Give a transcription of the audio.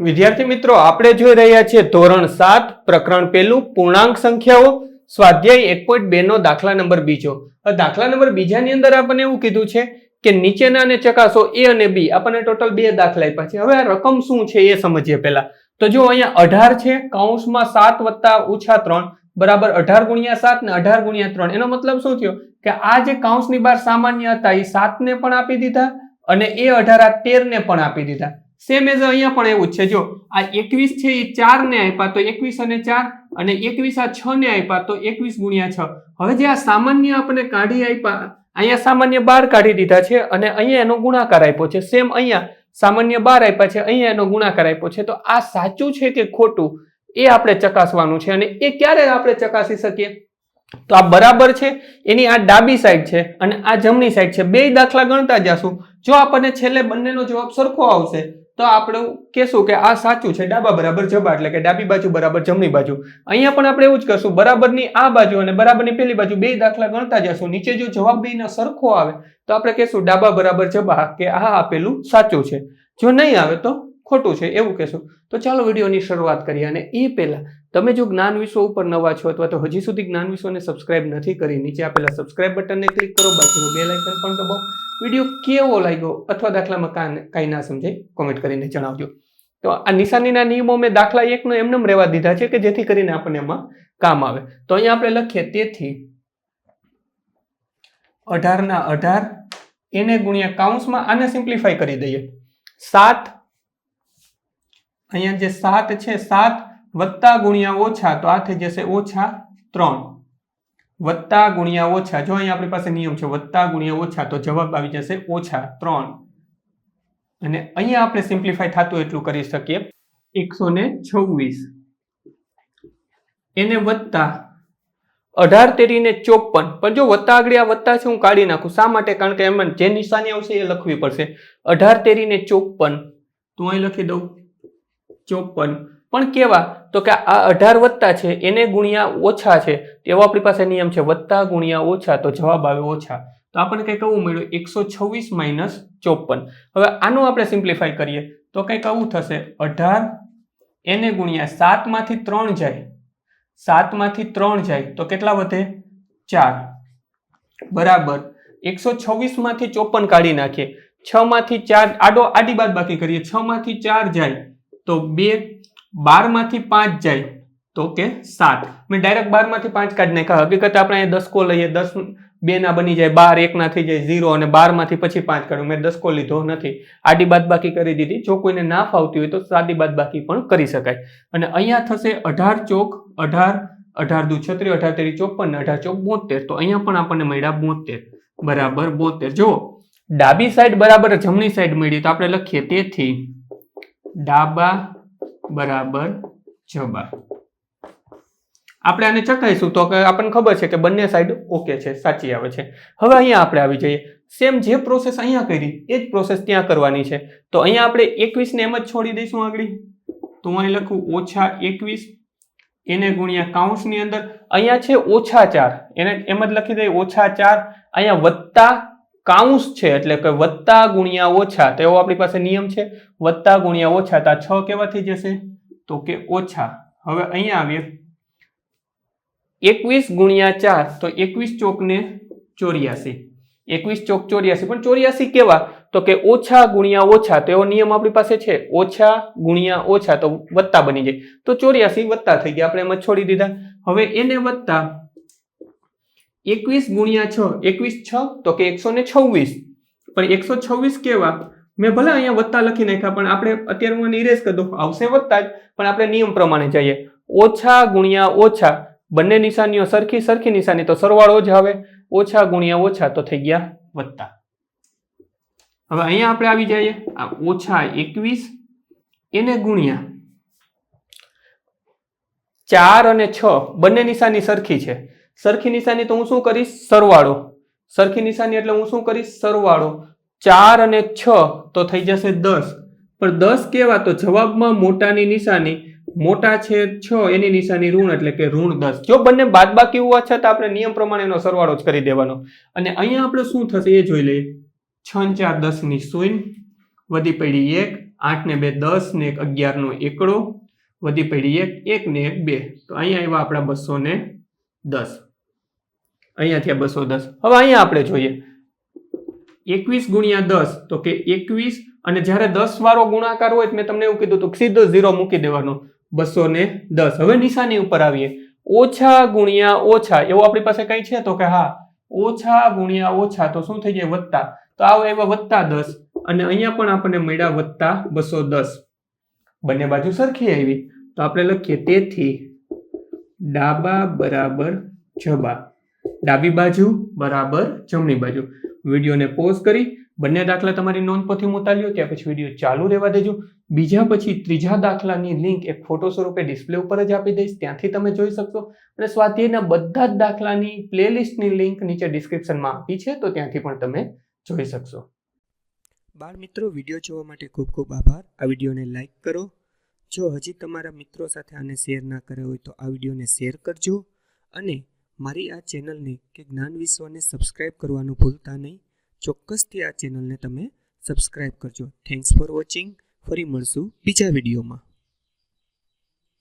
વિદ્યાર્થી મિત્રો, આપણે જોઈ રહ્યા છીએ ધોરણ સાત, પ્રકરણ પહેલું, પૂર્ણાંક સંખ્યાઓ, સ્વાધ્યાય એક પોઈન્ટ બે નો દાખલા નંબર બીજો. દાખલા નંબર બીજાની અંદર આપણને એવું કીધું છે કે નીચેનાને ચકાસો એ અને બી આપણને ટોટલ બે દાખલા આપ્યા છે. હવે આ રકમ શું છે એ સમજીએ પહેલા. તો જો અહીંયા અઢાર છે, કૌંસમાં સાત વત્તા ઓછા ત્રણ, બરાબર અઢાર ગુણ્યા સાત ને અઢાર ગુણ્યા ત્રણ, એનો મતલબ શું થયો? કે આ જે કૌંસની બહાર સામાન્ય હતા એ સાતને પણ આપી દીધા અને એ અઢાર આ તેર ને પણ આપી દીધા. સેમ એઝ અહીંયા પણ એવું જ છે. જો આ એકવીસ છે એ ચાર ને આપ્યા તો એકવીસ અને ચાર અને એકવીસ આ છ ને આપ્યા તો એકવીસ ગુણ્યા છ. હવે જે આ સામાન્ય આપણે કાઢી આપ્યા, અહીંયા સામાન્ય બાર કાઢી દીધા છે અને અહીંયા એનો ગુણાકાર આપ્યો છે. સેમ અહીંયા સામાન્ય બાર આપ્યા છે, અહીંયા એનો ગુણાકાર આપ્યો છે. તો આ સાચું છે કે ખોટું? એ આપણે ચકાસવાનું છે અને એ ક્યારે આપણે ચકાસી શકીએ? તો આ બરાબર છે, એની આ ડાબી સાઈડ છે અને આ જમણી સાઈડ છે. બે દાખલા ગણતા જશું. જો આપણને છેલ્લે બંનેનો જવાબ સરખો આવશે તો આપણે કહેશું કે આ સાચું છે, ડાબા બરાબર જબા, એટલે કે ડાબી બાજુ બરાબર જમણી બાજુ. અહીંયા પણ આપણે એવું જ કરશું, બરાબરની આ બાજુ અને બરાબરની પેલી બાજુ બે દાખલા ગણતા જશું. નીચે જો જવાબ બેનો સરખો આવે, તો આપણે કહેશું ડાબા બરાબર જબા, કે આ આપેલું સાચું છે. જો નહીં આવે તો ખોટું છે, એવું કહેશું. તો ચાલો વિડીયોની શરૂઆત કરીએ અને એ પહેલાં તમે જો જ્ઞાન વિશ્વ ઉપર નવા છો અથવા તો હજી સુધી જ્ઞાન વિશ્વને સબસ્ક્રાઇબ નથી કરી, નીચે આપેલા સબસ્ક્રાઇબ બટનને ક્લિક કરો, બાજુનું બે લાઇકન પણ દબાવો. વીડિયો કેવો લાગ્યો અથવા દાખલામાં કાંઈ ના સમજાય કોમેન્ટ કરીને જણાવજો. તો આ નિશાનીના નિયમો મેં દાખલા એકનો એમનેમ રહેવા દીધા છે કે જેથી કરીને આપણને એમાં કામ આવે. તો અહીંયા આપણે લખીએ, તેથી અઢારના અઢાર એને ગુણ્યા કાઉન્સમાં આને સિમ્પ્લિફાઈ કરી દઈએ. સાત, અહીંયા જે સાત છે, સાત વત્તા ગુણ્યા ઓછા, તો આ થઈ જશે ઓછા ત્રણ. વત્તા ગુણ્યા ઓછા. જો અહીંયા આપણી પાસે નિયમ છે વત્તા ગુણ્યા ઓછા, તો જવાબ આવી જશે ઓછા ત્રણ. અને અહીંયા આપણે સિમ્પ્લિફાય થતું એટલું કરી શકીએ. એકસો ને છવ્વીસ. એને વત્તા અઢાર તેરી ને ચોપન. પણ જો વત્તા આગળ વત્તા છે, હું કાઢી નાખું. શા માટે? કારણ કે એમાં જે નિશાની આવશે એ લખવી પડશે. અઢાર તેરી ને ચોપન. તો અહીં લખી દઉં ચોપન. પણ કેવા? તો કે આ અઢાર વત્તા છે, એને ગુણ્યા ઓછા છે તેવો આપણી પાસે નિયમ છે, વત્તા ગુણ્યા ઓછા, તો જવાબ આવે ઓછા. તો આપણને કંઈક આવું મળ્યું, એકસો છવ્વીસ માઇનસ ચોપન. હવે આનું આપણે સિમ્પ્લિફાઈ કરીએ, તો કંઈક આવું થશે, અઢાર એને ગુણ્યા સાતમાંથી ત્રણ જાય સાતમાંથી ત્રણ જાય, તો કેટલા વધે? ચાર. બરાબર. એકસો છવ્વીસમાંથી ચોપન કાઢી નાખીએ. છ માંથી ચાર, આડો, આડી બાદ બાકી કરીએ. છ માંથી ચાર જાય, તો બે બારમાંથી પાંચ જાય તો કે સાત. મેં ડાયરેક્ટ બારમાંથી પાંચ કાઢી નાખ્યા. હકીકત આપણે અહીંયા દસકો લઈએ, દસ બે ના બની જાય, બાર એક ના થઈ જાય ઝીરો અને બારમાંથી પછી પાંચ કાઢું. મેં દસકો લીધો નથી. આડી બાદ બાકી કરી દીધી. જો કોઈને ના ફાવતી હોય તો સાદી બાદ બાકી પણ કરી શકાય. અને અહીંયા થશે અઢાર ચોક, અઢાર અઢાર દુ છત્રી, અઢાર તેરી ચોપન, અઢાર ચોક બોતેર. તો અહીંયા પણ આપણને મળ્યા બોતેર. બરાબર, બોતેર. જો ડાબી સાઈડ બરાબર જમણી સાઈડ મળી તો આપણે લખીએ. તેથી ડાબા બરાબર જબા આપણે આને ચકાઈશું તો કે આપણને ખબર છે કે બંને સાઈડ ઓકે છે, સાચી આવે છે. હવે અહીંયા આપણે આવી જઈએ. સેમ જે પ્રોસેસ અહીંયા કરી, એ જ પ્રોસેસ ત્યાં કરવાની છે. તો અહીંયા આપણે એકવીસને એમ જ છોડી દઈશું આગળ. તો હું અહીં લખું, ઓછા એકવીસ, એને ગુણ્યા કાઉન્સની અંદર. અહીંયા છે ઓછા ચાર. એને એમ જ લખી દઈએ, ઓછા ચાર. અહીંયા વત્તા કાઉન્સ છે એટલે કે વત્તા ગુણ્યા ઓછા, તો એવો આપણી પાસે નિયમ છે, વત્તા ગુણ્યા ઓછા, તો છ કેવા થઈ જશે? તો કે ઓછા. હવે અહીંયા આવીએ. એકવીસ ગુણ્યા ચાર, તો એકવીસ ચોકને ચોર્યાસી. એકવીસ ચોક ચોર્યાસી. પણ ચોર્યાસી કેવા? તો કે ઓછા ગુણ્યા ઓછા, તો એવો નિયમ આપણી પાસે છે. ઓછા ગુણ્યા ઓછા, તો વત્તા બની જાય. તો ચોર્યાસી વત્તા થઈ ગયા. આપણે એમાં છોડી દીધા. હવે એને વત્તા એકવીસ ગુણ્યા છ, એકવીસ છ, તો કે એકસો ને છવ્વીસ. પણ એકસો છવ્વીસ કેવા? મેં ભલે અહીંયા વત્તા લખી નાખ્યા, પણ આપણે અત્યારે હું ઇરેઝ કરી દઉં. આવશે વત્તા જ, પણ આપણે નિયમ પ્રમાણે જઈએ. ઓછા ગુણ્યા ઓછા, બંને નિશાનીઓ સરખી સરખી નિશાની, તો સરવાળો જ આવે. ઓછા ગુણ્યા ઓછા, તો થઈ ગયા વત્તા. હવે અહીંયા આપણે આવી જઈએ. આ ઓછા એકવીસ, એને ગુણ્યા ચાર અને છ, બંને નિશાની સરખી છે. સરખી નિશાની તો હું શું કરીશ? સરવાળો. સરખી નિશાની એટલે હું શું કરીશ? સરવાળો. ચાર અને છ તો થઈ જશે દસ. પણ દસ કેવા તો જવાબમાં મોટાની નિશાની. મોટા છે છ, એની નિશાની ઋણ એટલે કે ઋણ દસ. જો બંને બાદબાકી હોવા છતાં આપણે નિયમ પ્રમાણે એનો સરવાળો જ કરી દેવાનો. અને અહીંયા આપણે શું થશે એ જોઈ લઈએ. છ ચાર દસની શૂન્ય. વધી પડી એક. આઠ ને બે દસ ને એક અગિયારનો એકડો. વધી પડી એક. એક ને એક બે. તો અહીંયા આવ્યા આપણા બસો ને દસ. અહીંયા થયા બસો દસ. હવે અહીંયા આપણે જોઈએ. એકવીસ ગુણ્યા દસ, તો કે એકવીસ, અને જ્યારે દસ વાળો ગુણાકાર હોય મેં તમને એવું કીધું હતું સીધો ઝીરો મૂકી દેવાનો, બસો ને દસ. હવે નિશાની ઉપર આવીએ. ઓછા ગુણ્યા ઓછા, એવું આપણી પાસે કઈ છે? તો કે હા, ઓછા ગુણ્યા ઓછા, તો શું થઈ જાય? વત્તા. તો આવો એવા વત્તા દસ, અને અહીંયા પણ આપણને મળ્યા વત્તા બસો દસ. બંને બાજુ સરખી આવી. તો આપણે લખીએ, તેથી ડાબા બરાબર જબા. ડાબી બાજુ બરાબર જમણી બાજુ. વિડીયોને પોઝ કરી, બંને દાખલા તમારી નોંધપોથી મોતાલ્યો, ત્યાં પછી વીડિયો ચાલુ રહેવા દેજો. બીજા પછી ત્રીજા દાખલાની લિંક એક ફોટો સ્વરૂપે ડિસ્પ્લે ઉપર જ આપી દઈશ, ત્યાંથી તમે જોઈ શકશો. અને સ્વાધ્યાયના બધા જ દાખલાની પ્લેલિસ્ટની લિંક નીચે ડિસ્ક્રિપ્શનમાં આપી છે, તો ત્યાંથી પણ તમે જોઈ શકશો. બાળ મિત્રો, વીડિયો જોવા માટે ખૂબ ખૂબ આભાર. આ વિડીયોને લાઈક કરો જો હજી તમારા મિત્રો સાથે આને શેર ના કર્યો હોય તો આ વિડીયોને શેર કરજો અને મારી આ ચેનલને કે જ્ઞાન વિશ્વને સબસ્ક્રાઈબ કરવાનું ભૂલતા નહીં, ચોક્કસથી આ ચેનલને તમે સબસ્ક્રાઈબ કરજો. થેન્ક્સ ફોર વોચિંગ ફરી મળશું બીજા વિડીયોમાં